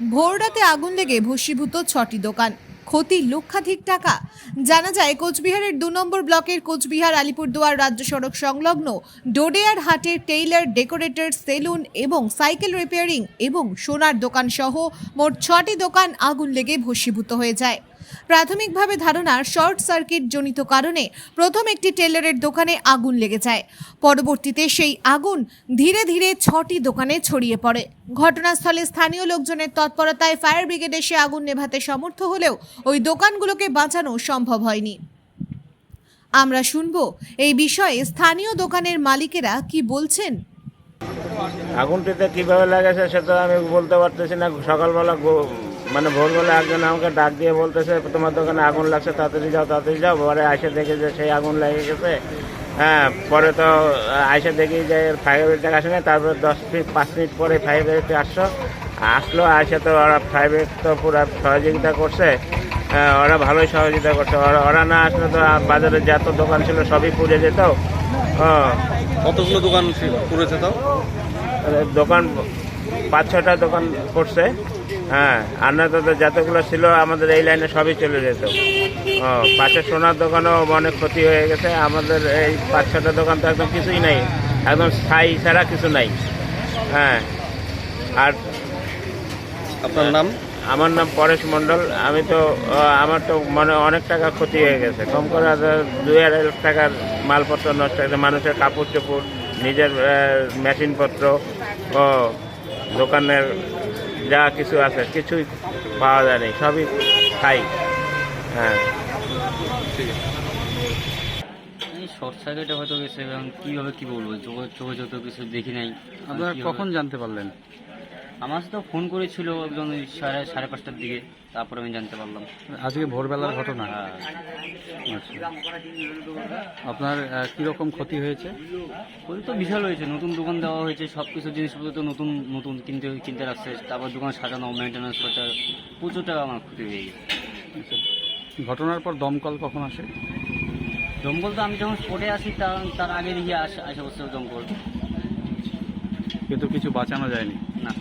ভোররাতে আগুন লেগে ভস্মীভূত ছটি দোকান। ক্ষতি লক্ষাধিক টাকা। জানা যায়, কোচবিহারের দু নম্বর ব্লকের কোচবিহার আলিপুরদুয়ার রাজ্য সড়ক সংলগ্ন ডোডেয়ার হাটের টেইলার, ডেকোরেটর, সেলুন এবং সাইকেল রিপেয়ারিং এবং সোনার দোকান সহ মোট ছটি দোকান আগুন লেগে ভস্মীভূত হয়ে যায়। প্রাথমিকভাবে ধারণা শর্ট সার্কিট জনিত কারণে প্রথম একটি টেলারের দোকানে আগুন লেগে যায়। পরবর্তীতে সেই আগুন ধীরে ধীরে ছটি দোকানে ছড়িয়ে পড়ে। ঘটনাস্থলে স্থানীয় লোকজনের তৎপরতায় ফায়ার ব্রিগেড এসে আগুন নেভাতে সমর্থ হলেও ওই দোকানগুলোকে বাঁচানো সম্ভব হয়নি। আমরা শুনব, এই বিষয়ে স্থানীয় দোকানের মালিকেরা কি বলছেন? আগুনটিতে কীভাবে লেগেছে সেটা আমি বলতে পারতেছি না। সকালবেলা মানে ভোরবেলা একজন আমাকে ডাক দিয়ে বলতেছে তোমার দোকানে আগুন লাগছে তাড়াতাড়ি যাও তাড়াতাড়ি যাও। পরে আইসে দেখে যে সেই আগুন লেগে গেছে। হ্যাঁ পরে তো আইসে দেখি যে ফায়ার ব্রিগেড আসে না তারপরে দশ মিনিট পাঁচ মিনিট পরে ফায়ার ব্রিগেড আসলো আসলো আসে তো ওরা ফায়ার ব্রিগেড তো পুরো সহযোগিতা করছে। হ্যাঁ, ওরা ভালোই সহযোগিতা করছে। ওরা ওরা না আসলে তো বাজারে যত দোকান ছিল সবই পুড়ে যেত। ও কতগুলো দোকান পুড়েছে তাও? দোকান পাঁচ ছটা দোকান করছে হ্যাঁ আর না তো যতগুলো ছিল আমাদের এই লাইনে সবই চলে যেত। ও পাশে সোনার দোকানও অনেক ক্ষতি হয়ে গেছে। আমাদের এই পাঁচ ছটা দোকান তো একদম কিছুই নাই। একদম স্থায়ী ছাড়া কিছু নাই। হ্যাঁ আর আপনার নাম? আমার নাম পরেশ মণ্ডল। আমি তো আমার তো মানে অনেক টাকা ক্ষতি হয়ে গেছে। কম করে দুই আড়াই লাখ টাকার মালপত্র নষ্ট হয়েছে। মানুষের কাপড় চোপড় নিজের মেশিনপত্র ও দোকানের যা কিছু আছে কিছুই পাওয়া যায় না সবই খাই। হ্যাঁ। এই শর্ট সার্কিটে হয়তো গেছে এবং কীভাবে কী বলব? চোখে চোখে যত কিছু দেখি নাই আপনারা কখন জানতে পারলেন? আমার সাথে ফোন করেছিল একজন ওই সাড়ে সাড়ে পাঁচটার দিকে তারপরে আমি জানতে পারলাম। আজকে ভোরবেলার ঘটনা? হ্যাঁ। আপনার কীরকম ক্ষতি হয়েছে? ওই তো বিশাল হয়েছে। নতুন দোকান দেওয়া হয়েছে সব কিছু জিনিসপত্র তো নতুন নতুন কিনতে কিনতে রাখছে। তারপর দোকান সাজানো মেনটেন্যান্স করতে প্রচুর টাকা আমার ক্ষতি হয়ে গেছে। আচ্ছা। ঘটনার পর দমকল কখন আসে? দমকল তো আমি যখন স্পটে আসি তার তার আগে দেখি আসে আসে বসছে দমকল। কিন্তু কিছু বাঁচানো যায়নি? না।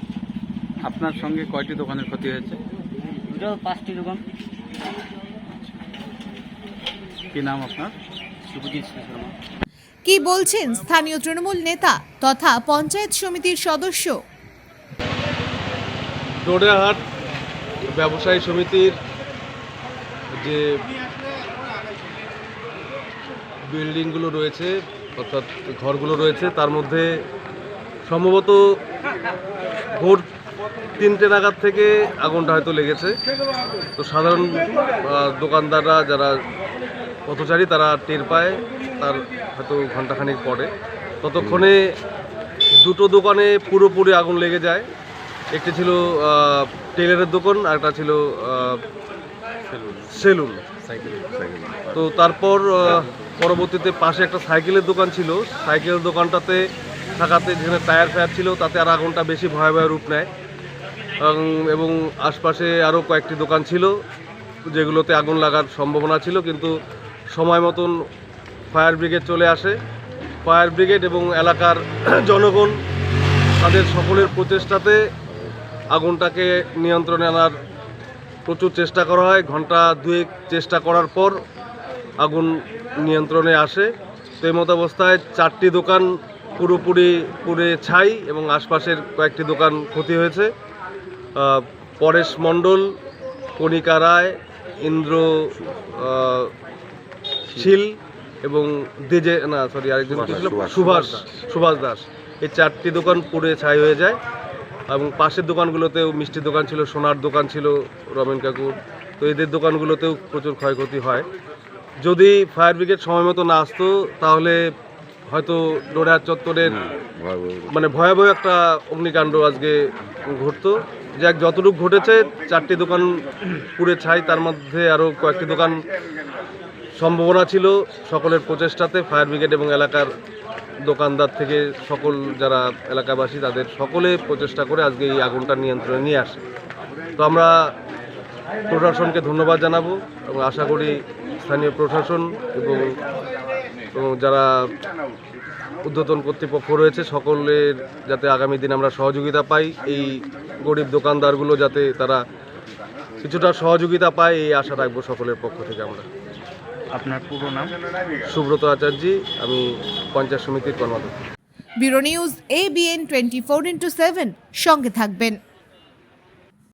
আপনার সঙ্গে কয়টি দোকানের ক্ষতি হয়েছে? ওটা পাঁচটি দোকান। কি নাম আপনার? শর্মা কি বলছেন স্থানীয় তৃণমূল নেতা তথা পঞ্চায়েত সমিতির সদস্য? ডোডেহাট ব্যবসায়ী সমিতির যে বিল্ডিংগুলো রয়েছে অর্থাৎ ঘরগুলো রয়েছে তার মধ্যে সম্ভবত ভোর তিনটে নাগাদ থেকে আগুনটা হয়তো লেগেছে। তো সাধারণ দোকানদাররা যারা পথচারী, তারা টের পায়, তার হয়তো ঘন্টাখানিক পরে। ততক্ষণে দুটো দোকানে পুরোপুরি আগুন লেগে যায়। একটি ছিল টেলারের দোকান, আর একটা ছিল সেলুন। তো তারপর পরবর্তীতে পাশে একটা সাইকেলের দোকান ছিল। সাইকেলের দোকানটাতে থাকাতে যেখানে টায়ার ফায়ার ছিল, তাতে আর আগুনটা বেশি ভয়াবহ রূপ নেয়। এবং- আশপাশে আরও কয়েকটি দোকান ছিল, যেগুলোতে আগুন লাগার সম্ভাবনা ছিল, কিন্তু সময় মতন ফায়ার ব্রিগেড চলে আসে। ফায়ার ব্রিগেড এবং এলাকার জনগণ তাদের সকলের প্রচেষ্টাতে আগুনটাকে নিয়ন্ত্রণে আনার প্রচুর চেষ্টা করা হয়। ঘণ্টা দুয়েক চেষ্টা করার পর আগুন নিয়ন্ত্রণে আসে। তো এই অবস্থায় চারটি দোকান পুরোপুরি পুড়ে ছাই এবং আশপাশের কয়েকটি দোকান ক্ষতি হয়েছে। পরেশ মণ্ডল কণিকা রায় ইন্দ্র শীল এবং দেজে না সরি আরেকজন কি ছিল? সুভাষ সুভাষ দাস। এই চারটি দোকান পুড়ে ছাই হয়ে যায় এবং পাশের দোকানগুলোতেও মিষ্টি দোকান ছিল সোনার দোকান ছিল রমেন কাকুর। তো এদের দোকানগুলোতেও প্রচুর ক্ষয়ক্ষতি হয়। যদি ফায়ার ব্রিগেড সময় মতো না আসতো তাহলে হয়তো ডোডার চত্বরের মানে ভয়াবহ একটা অগ্নিকাণ্ড আজকে ঘটতো। যাক যতটুকু ঘটেছে চারটি দোকান পুড়ে ছাই তার মধ্যে আরও কয়েকটি দোকান সম্ভাবনা ছিল। সকলের প্রচেষ্টাতে ফায়ার ব্রিগেড এবং এলাকার দোকানদার থেকে সকল যারা এলাকাবাসী তাদের সকলে প্রচেষ্টা করে আজকে এই আগুনটা নিয়ন্ত্রণে নিয়ে আসে। তো আমরা প্রশাসনকে ধন্যবাদ জানাব এবং আশা করি স্থানীয় প্রশাসন এবং এবং যারা ঊর্ধ্বতন কর্তৃপক্ষ রয়েছে সকলের যাতে আগামী দিন আমরা সহযোগিতা পাই এই গরিব দোকানদারগুলো যাতে তারা কিছুটা সহযোগিতা পায় এই আশা রাখব সকলের পক্ষ থেকে আমরা। আপনার পুরো নাম? সুব্রত আচার্যি আমি পঞ্চায়েত সমিতির কর্মাধ্যক্ষ। Bureau news ABN twenty four into seven সঙ্গে থাকবেন।